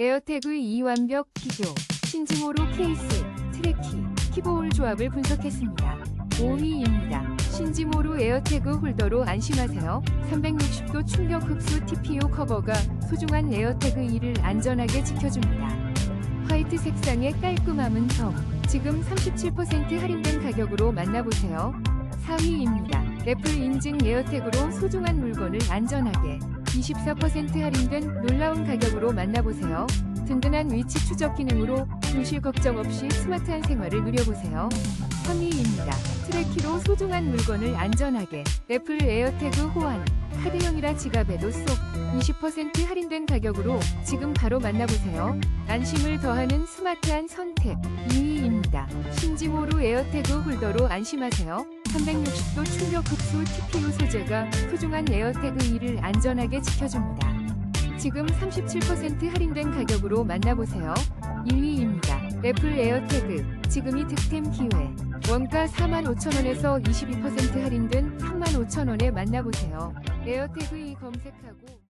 에어태그 2 완벽 비교, 신지모로 케이스, 트래키, 키보울 조합을 분석했습니다. 5위입니다. 신지모로 에어태그 홀더로 안심하세요. 360도 충격 흡수 TPU 커버가 소중한 에어태그 2를 안전하게 지켜줍니다. 화이트 색상의 깔끔함은 더. 지금 37% 할인된 가격으로 만나보세요. 4위입니다. 애플 인증 에어태그로 소중한 물건을 안전하게 24% 할인된 놀라운 가격으로 만나보세요. 든든한 위치 추적 기능으로 분실 걱정 없이 스마트한 생활을 누려보세요. 3위입니다. 트래키로 소중한 물건을 안전하게 애플 에어태그 호환 카드형이라 지갑에도 쏙 20% 할인된 가격으로 지금 바로 만나보세요. 안심을 더하는 스마트한 선택 2위입니다. 에어태그 홀더로 안심하세요. 360도 충격 흡수 TPU 소재가 소중한 에어태그 2를 안전하게 지켜줍니다. 지금 37% 할인된 가격으로 만나보세요. 1위입니다. 애플 에어태그 지금이 득템 기회. 원가 45,000원에서 22% 할인된 35,000원에 만나보세요. 에어태그 2 검색하고